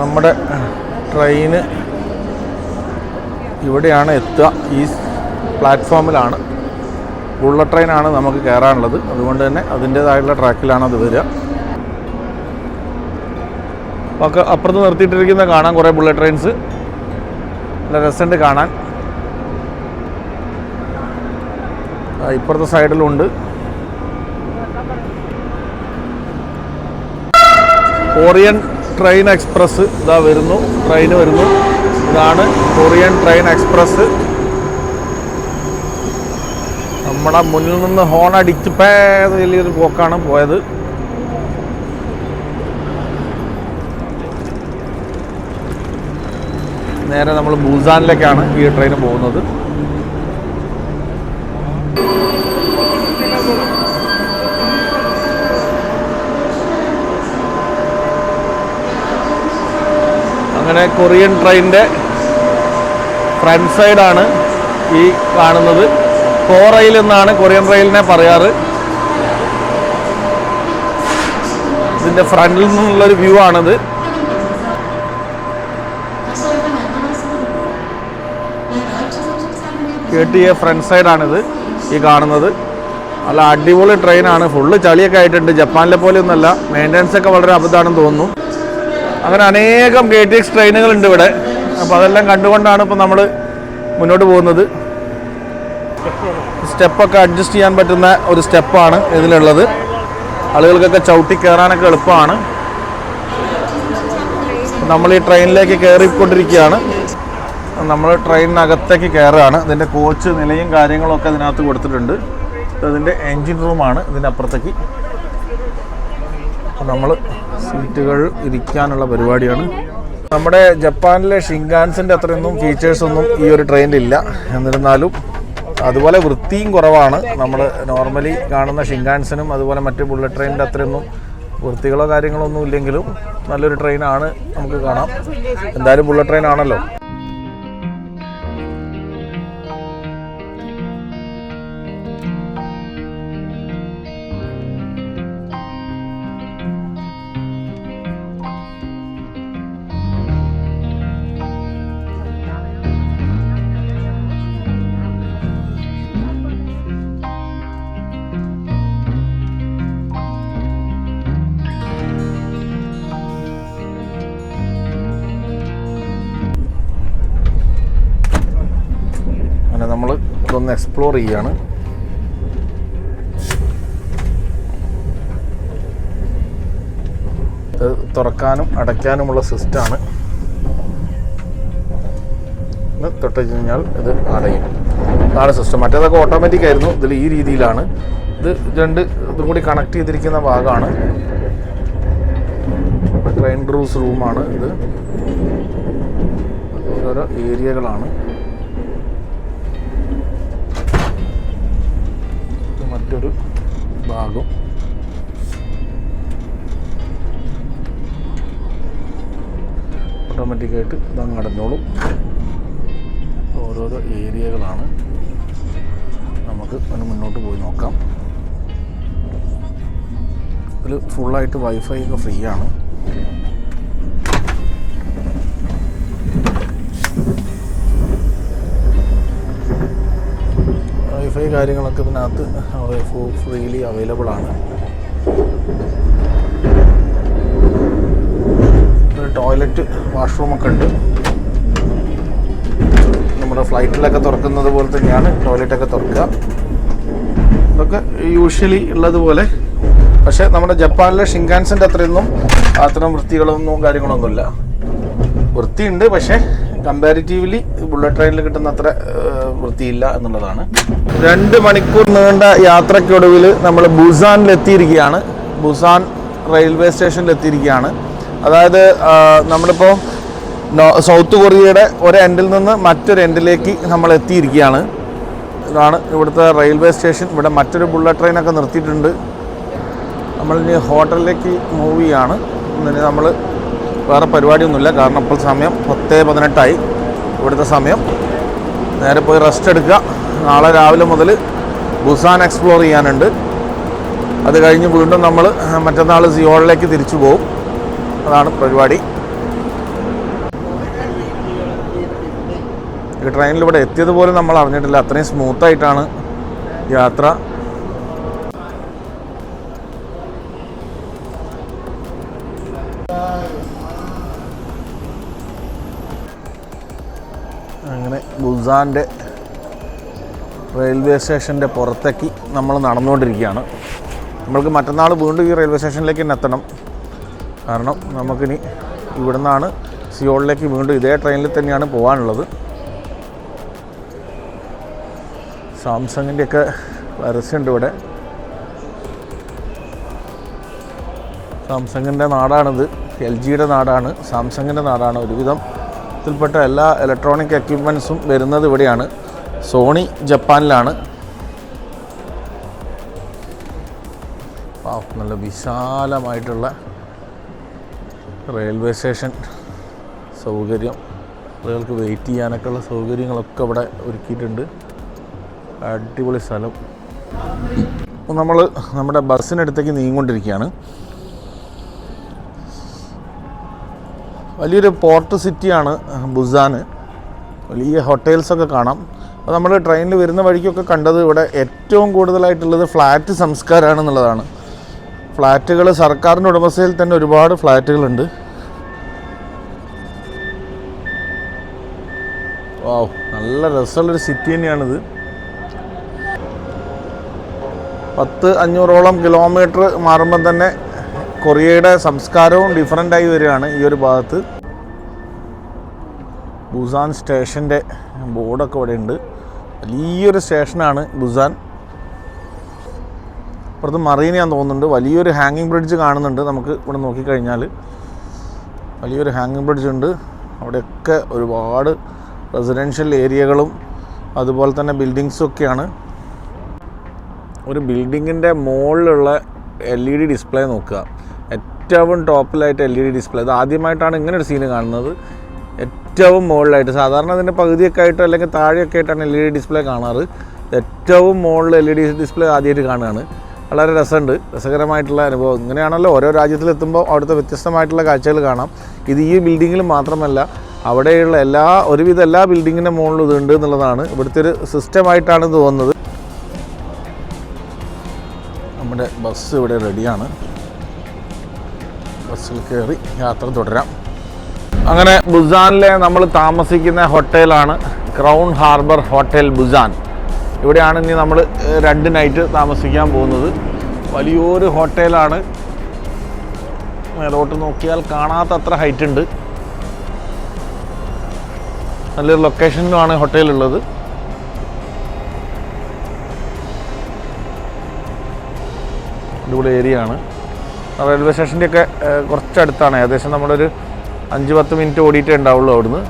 നമ്മുടെ ട്രെയിന് ഇവിടെയാണ് എത്തുക. ഈ പ്ലാറ്റ്ഫോമിലാണ്. ബുള്ളറ്റ് ട്രെയിനാണ് നമുക്ക് കയറാനുള്ളത്. അതുകൊണ്ട് തന്നെ അതിന്റേതായിട്ടുള്ള ട്രാക്കിലാണ് അത് വരിക. ഒക്കെ അപ്പുറത്ത് നിർത്തിയിട്ടിരിക്കുന്ന കാണാം കുറേ ബുള്ളറ്റ് ട്രെയിൻസ്. നല്ല രസമുണ്ട് കാണാൻ. ഇപ്പുറത്തെ സൈഡിലുണ്ട്. കൊറിയൻ ട്രെയിൻ എക്സ്പ്രസ് ഇതാ വരുന്നു. ട്രെയിൻ വരുന്നു. ഇതാണ് കൊറിയൻ ട്രെയിൻ എക്സ്പ്രസ്. നമ്മുടെ മുന്നിൽ നിന്ന് ഹോൺ അടിച്ച് പേത് വലിയൊരു പോക്കാണ് പോയത്. നേരെ നമ്മൾ ബൂസാനിലേക്കാണ് ഈ ട്രെയിൻ പോകുന്നത്. അങ്ങനെ കൊറിയൻ ട്രെയിനിന്റെ ഫ്രണ്ട് സൈഡാണ് ഈ കാണുന്നത്. കോ റെയിൽ എന്നാണ് കൊറിയൻ റെയിലിനെ പറയാറ്. ഇതിന്റെ ഫ്രണ്ടിൽ നിന്നുള്ളൊരു വ്യൂ ആണിത്. കെ ടി എ ഫ്രണ്ട് സൈഡാണിത് ഈ കാണുന്നത്. നല്ല അടിപൊളി ട്രെയിനാണ്. ഫുള്ള് ചളിയൊക്കെ ആയിട്ടുണ്ട്. ജപ്പാനിലെ പോലെ ഒന്നല്ല മെയിന്റനൻസ് ഒക്കെ വളരെ അബദ്ധമാണെന്ന് തോന്നുന്നു. അങ്ങനെ അനേകം കെ ടി എക്സ് ട്രെയിനുകളുണ്ട് ഇവിടെ. അപ്പോൾ അതെല്ലാം കണ്ടുകൊണ്ടാണ് ഇപ്പോൾ നമ്മൾ മുന്നോട്ട് പോകുന്നത്. സ്റ്റെപ്പൊക്കെ അഡ്ജസ്റ്റ് ചെയ്യാൻ പറ്റുന്ന ഒരു സ്റ്റെപ്പാണ് ഇതിലുള്ളത്. ആളുകൾക്കൊക്കെ ചവിട്ടി കയറാനൊക്കെ എളുപ്പമാണ്. നമ്മൾ ഈ ട്രെയിനിലേക്ക് കയറിക്കൊണ്ടിരിക്കുകയാണ് നമ്മൾ ട്രെയിനിനകത്തേക്ക് കയറുകയാണ് ഇതിന്റെ കോച്ച് നിലയും കാര്യങ്ങളൊക്കെ അതിനകത്ത് കൊടുത്തിട്ടുണ്ട്. ഇതിന്റെ എൻജിൻ റൂമാണ് ഇതിന്റെ അപ്പുറത്തേക്ക്. നമ്മൾ സീറ്റുകൾ ഇരിക്കാനുള്ള പരിപാടിയാണ്. നമ്മുടെ ജപ്പാനിലെ ഷിങ്കാൻസിന്റെ അത്രയൊന്നും ഫീച്ചേഴ്സൊന്നും ഈ ഒരു ട്രെയിനിലില്ല എന്നിരുന്നാലും അതുപോലെ വൃത്തിയും കുറവാണ്. നമ്മൾ നോർമലി കാണുന്ന ഷിങ്കാൻസിനും അതുപോലെ മറ്റ് ബുള്ളറ്റ് ട്രെയിനിന്റെ അത്രയൊന്നും വൃത്തികളോ കാര്യങ്ങളോ ഒന്നും ഇല്ലെങ്കിലും നല്ലൊരു ട്രെയിനാണ് നമുക്ക് കാണാം. എന്തായാലും ബുള്ളറ്റ് ട്രെയിൻ ആണല്ലോ. നമ്മൾ ഇതൊന്ന് എക്സ്പ്ലോർ ചെയ്യാണ്. തുറക്കാനും അടയ്ക്കാനുമുള്ള സിസ്റ്റമാണ് തൊട്ട് കഴിഞ്ഞാൽ ഇത് അടയും. അതാണ് സിസ്റ്റം മറ്റേതൊക്കെ ഓട്ടോമാറ്റിക് ആയിരുന്നു. ഇതിൽ ഈ രീതിയിലാണ്. ഇത് രണ്ട് ഇതും കൂടി കണക്ട് ചെയ്തിരിക്കുന്ന ഭാഗമാണ്. ട്രെയിൻ ക്രൂസ് റൂമാണ് ഇത്. ഓരോരോ ഏരിയകളാണ് മറ്റൊരു ഭാഗം. ഓട്ടോമാറ്റിക്കായിട്ട് ഇതങ്ങ് അടഞ്ഞോളും. ഓരോരോ ഏരിയകളാണ്. നമുക്ക് ഒന്ന് മുന്നോട്ട് പോയി നോക്കാം. ഇതിൽ ഫുള്ളായിട്ട് വൈഫൈ ഒക്കെ ഫ്രീ ആണ്. കാര്യങ്ങളൊക്കെ ഇതിനകത്ത് ഫ്രീലി അവൈലബിൾ ആണ്. ടോയ്ലറ്റ് വാഷ്റൂമൊക്കെ ഉണ്ട്. നമ്മുടെ ഫ്ലൈറ്റിലൊക്കെ തുറക്കുന്നത് പോലെ തന്നെയാണ് ടോയ്ലറ്റൊക്കെ തുറക്കുക. ഇതൊക്കെ യൂഷ്വലി ഉള്ളതുപോലെ. പക്ഷേ നമ്മുടെ ജപ്പാനിലെ ഷിങ്കാൻസിന്റെ അത്രയൊന്നും അത്തരം വൃത്തികളൊന്നും കാര്യങ്ങളൊന്നുമില്ല. വൃത്തിയുണ്ട് പക്ഷേ കമ്പാരിറ്റീവ്ലി ബുള്ളറ്റ് ട്രെയിനിൽ കിട്ടുന്ന അത്ര വൃത്തിയില്ല എന്നുള്ളതാണ്. രണ്ട് മണിക്കൂർ നീണ്ട യാത്രയ്ക്കൊടുവിൽ നമ്മൾ ബുസാനിൽ എത്തിയിരിക്കുകയാണ് ബുസാൻ റെയിൽവേ സ്റ്റേഷനിലെത്തിയിരിക്കുകയാണ്. അതായത് നമ്മളിപ്പോൾ സൗത്ത് കൊറിയയുടെ ഒരു എൻഡിൽ നിന്ന് മറ്റൊരു എൻഡിലേക്ക് നമ്മൾ എത്തിയിരിക്കുകയാണ്. ഇതാണ് ഇവിടുത്തെ റെയിൽവേ സ്റ്റേഷൻ. ഇവിടെ മറ്റൊരു ബുള്ളറ്റ് ട്രെയിനൊക്കെ നിർത്തിയിട്ടുണ്ട്. നമ്മളിനി ഹോട്ടലിലേക്ക് മൂവ് ചെയ്യാണ്. ഇനി നമ്മൾ വേറെ പരിപാടിയൊന്നുമില്ല. കാരണം ഇപ്പോൾ സമയം പത്ത് പതിനെട്ടായി. ഇവിടുത്തെ സമയം നേരെ പോയി റെസ്റ്റ് എടുക്കുക. നാളെ രാവിലെ മുതൽ ബുസാൻ എക്സ്പ്ലോർ ചെയ്യാനുണ്ട്. അത് കഴിഞ്ഞ് വീണ്ടും നമ്മൾ മറ്റന്നാൾ സിയോളിലേക്ക് തിരിച്ചു പോകും അതാണ് പരിപാടി. ഈ ട്രെയിനിൽ ഇവിടെ എത്തിയതുപോലെ നമ്മൾ അറിഞ്ഞിട്ടില്ല. അത്രയും സ്മൂത്തായിട്ടാണ് യാത്ര. അങ്ങനെ ബുസാന്റെ റെയിൽവേ സ്റ്റേഷന്റെ പുറത്തേക്ക് നമ്മൾ നടന്നുകൊണ്ടിരിക്കുകയാണ്. നമ്മൾക്ക് മറ്റന്നാൾ വീണ്ടും ഈ റെയിൽവേ സ്റ്റേഷനിലേക്ക് തന്നെ എത്തണം. കാരണം നമുക്കിനി ഇവിടെ നിന്നാണ് സിയോളിലേക്ക് വീണ്ടും ഇതേ ട്രെയിനിൽ തന്നെയാണ് പോകാനുള്ളത്. സാംസങ്ങിന്റെയൊക്കെ പരസ്യമുണ്ട് ഇവിടെ. സാംസങ്ങിന്റെ നാടാണിത്. എൽ ജിയുടെ നാടാണ്. സാംസങ്ങിന്റെ നാടാണ് ഒരുവിധം. ത്തിൽപ്പെട്ട എല്ലാ ഇലക്ട്രോണിക് എക്യുപ്മെൻസും വരുന്നത് ഇവിടെയാണ്. സോണി ജപ്പാനിലാണ്. നല്ല വിശാലമായിട്ടുള്ള റെയിൽവേ സ്റ്റേഷൻ സൗകര്യം. ആളുകൾക്ക് വെയിറ്റ് ചെയ്യാനൊക്കെ ഉള്ള സൗകര്യങ്ങളൊക്കെ ഇവിടെ ഒരുക്കിയിട്ടുണ്ട്. അടിപൊളി സ്ഥലം. നമ്മൾ നമ്മുടെ ബസ്സിനടുത്തേക്ക് നീങ്ങിക്കൊണ്ടിരിക്കുകയാണ്. വലിയൊരു പോർട്ട് സിറ്റിയാണ് ബുസാൻ വലിയ ഹോട്ടൽസൊക്കെ കാണാം. അപ്പോൾ നമ്മൾ ട്രെയിനിൽ വരുന്ന വഴിക്കൊക്കെ കണ്ടത് ഇവിടെ ഏറ്റവും കൂടുതലായിട്ടുള്ളത് ഫ്ലാറ്റ് സംസ്കാരമാണെന്നുള്ളതാണ്. ഫ്ലാറ്റുകൾ സർക്കാരിന്റെ ഉടമസ്ഥയിൽ തന്നെ ഒരുപാട് ഫ്ലാറ്റുകളുണ്ട്. വാവ് നല്ല രസമുള്ളൊരു സിറ്റി തന്നെയാണിത്. പത്ത് അഞ്ഞൂറോളം കിലോമീറ്റർ മാറുമ്പം തന്നെ കൊറിയയുടെ സംസ്കാരവും ഡിഫറന്റ് ആയി വരികയാണ് ഈ ഒരു ഭാഗത്ത്. ബുസാൻ സ്റ്റേഷന്റെ ബോർഡൊക്കെ ഇവിടെ ഉണ്ട്. വലിയൊരു സ്റ്റേഷനാണ് ബുസാൻ. അപ്പുറത്ത് മറീനയാന്ന് തോന്നുന്നുണ്ട്. വലിയൊരു ഹാങ്ങിങ് ബ്രിഡ്ജ് കാണുന്നുണ്ട് നമുക്ക് ഇവിടെ നോക്കിക്കഴിഞ്ഞാൽ വലിയൊരു ഹാങ്ങിങ് ബ്രിഡ്ജ് ഉണ്ട്. അവിടെയൊക്കെ ഒരുപാട് റെസിഡൻഷ്യൽ ഏരിയകളും അതുപോലെ തന്നെ ബിൽഡിങ്സും ഒക്കെയാണ്. ഒരു ബിൽഡിങ്ങിന്റെ മുകളിലുള്ള എൽ ഇ ഡി ഡിസ്പ്ലേ നോക്കുക. ഏറ്റവും ടോപ്പിലായിട്ട് എൽ ഇ ഡി ഡിസ്പ്ലേ. അത് ആദ്യമായിട്ടാണ് ഇങ്ങനെ ഒരു സീന് കാണുന്നത്. ഏറ്റവും മുകളിലായിട്ട് സാധാരണ അതിന്റെ പകുതിയൊക്കെ ആയിട്ടോ അല്ലെങ്കിൽ താഴെയൊക്കെ ആയിട്ടാണ് എൽ ഇ ഡി ഡിസ്പ്ലേ കാണാറ്. ഏറ്റവും മുകളിൽ എൽ ഇ ഡി ഡിസ്പ്ലേ ആദ്യമായിട്ട് കാണുകയാണ്. വളരെ രസമുണ്ട്. രസകരമായിട്ടുള്ള അനുഭവം. ഇങ്ങനെയാണല്ലോ ഓരോ രാജ്യത്തിലെത്തുമ്പോൾ അവിടുത്തെ വ്യത്യസ്തമായിട്ടുള്ള കാഴ്ചകൾ കാണാം. ഇത് ഈ ബിൽഡിങ്ങിൽ മാത്രമല്ല അവിടെയുള്ള എല്ലാ ഒരുവിധ എല്ലാ ബിൽഡിങ്ങിന്റെ മുകളിലും ഇതുണ്ട് എന്നുള്ളതാണ് ഇവിടുത്തെ ഒരു സിസ്റ്റമായിട്ടാണ് തോന്നുന്നത്. നമ്മുടെ ബസ് ഇവിടെ റെഡിയാണ് ബസ്സിൽ കയറി യാത്ര തുടരാം. അങ്ങനെ ബുസാനിലെ നമ്മൾ താമസിക്കുന്ന ഹോട്ടലാണ് ക്രൗൺ ഹാർബർ ഹോട്ടൽ ബുസാൻ. ഇവിടെയാണ് ഇനി നമ്മൾ രണ്ട് നൈറ്റ് താമസിക്കാൻ പോകുന്നത്. വലിയൊരു ഹോട്ടലാണ്. മേലോട്ട് നോക്കിയാൽ കാണാത്ത അത്ര ഹൈറ്റ് ഉണ്ട്. നല്ലൊരു ലൊക്കേഷനിലുമാണ് ഹോട്ടലുള്ളത്. അടിപൊളി ഏരിയ ആണ് റെയിൽവേ സ്റ്റേഷന്റെ ഒക്കെ കുറച്ചടുത്താണ്. ഏകദേശം നമ്മളൊരു അഞ്ച് പത്ത് മിനിറ്റ് ഓടിയിട്ടേ ഉണ്ടാവുള്ളൂ അവിടുന്ന്.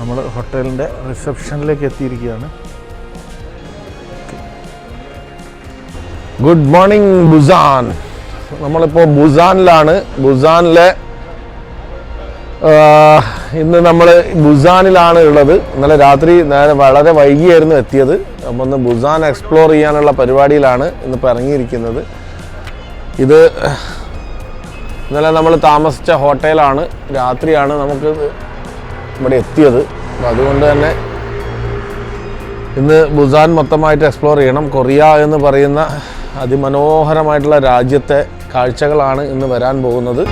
നമ്മൾ ഹോട്ടലിന്റെ റിസപ്ഷനിലേക്ക് എത്തിയിരിക്കുകയാണ്. ഗുഡ് മോർണിംഗ് ബുസാൻ നമ്മളിപ്പോൾ ബുസാനിലാണ് ബുസാനിലെ ഇന്ന് നമ്മൾ ബുസാനിലാണ് ഉള്ളത്. ഇന്നലെ രാത്രി നേരെ വളരെ വൈകിയായിരുന്നു എത്തിയത്. അപ്പം ഒന്ന് ബുസാൻ എക്സ്പ്ലോർ ചെയ്യാനുള്ള പരിപാടിയിലാണ് ഇന്നിപ്പോൾ ഇറങ്ങിയിരിക്കുന്നത്. ഇത് ഇന്നലെ നമ്മൾ താമസിച്ച ഹോട്ടലാണ്. രാത്രിയാണ് നമുക്ക് ഇവിടെ എത്തിയത്. അപ്പം അതുകൊണ്ട് തന്നെ ഇന്ന് ബുസാൻ മൊത്തമായിട്ട് എക്സ്പ്ലോർ ചെയ്യണം. കൊറിയ എന്ന് പറയുന്ന അതിമനോഹരമായിട്ടുള്ള രാജ്യത്തെ കാഴ്ചകളാണ് ഇന്ന് വരാൻ പോകുന്നത്.